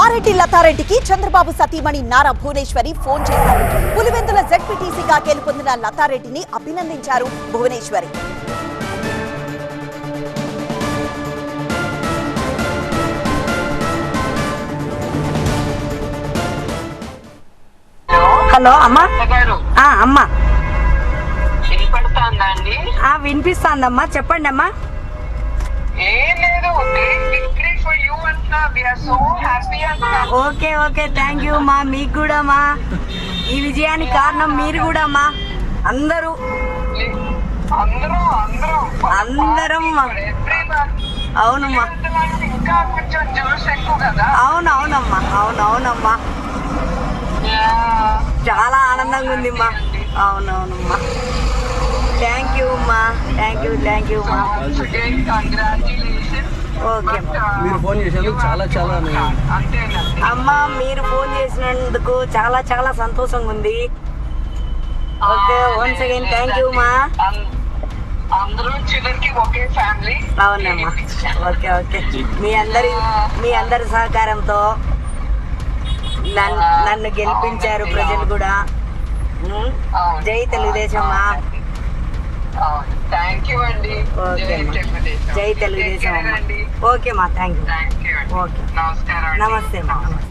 మారెడ్డి లతారెడ్డికి చంద్రబాబు సతీమణి నారా భువనేశ్వరి ఫోన్ చేశారు. పులివెందుల జెడ్పీటీసీగా గెలుపొందిన లతారెడ్డిని అభినందించారు భువనేశ్వరి. హలో అమ్మా. అమ్మా. వినిపిస్తాందమ్మా. చెప్పండి అమ్మా ఓకే ఓకే థ్యాంక్ యూ మా మీకు కూడా మా. ఈ విజయానికి కారణం మీరు కూడా మా. అందరూ. అందరూ అవునమ్మా అవును అవునమ్మా అవును అవునమ్మా. చాలా ఆనందంగా ఉంది మా. అవునవునమ్మా థ్యాంక్ యూ అమ్మా థ్యాంక్ యూ థ్యాంక్ యూ అమ్మా మీరు ఫోన్ చేసినందుకు చాలా చాలా అమ్మా మీరు ఫోన్ చేసినందుకు చాలా చాలా సంతోషంగా ఉంది. Okay once again thank you మా అందరూ చివరికి ఒకే ఫ్యామిలీ అవునమ్మా. Okay okay. మీ అందరి మీ అందరి సహకారంతో నన్ను నన్ను గెలిపించారు ప్రజలు కూడా. జై తెలుగుదేశం జై. తెలుగుదేశం ఓకే మా థ్యాంక్ యూ ఓకే. నమస్తే మా నమస్తే.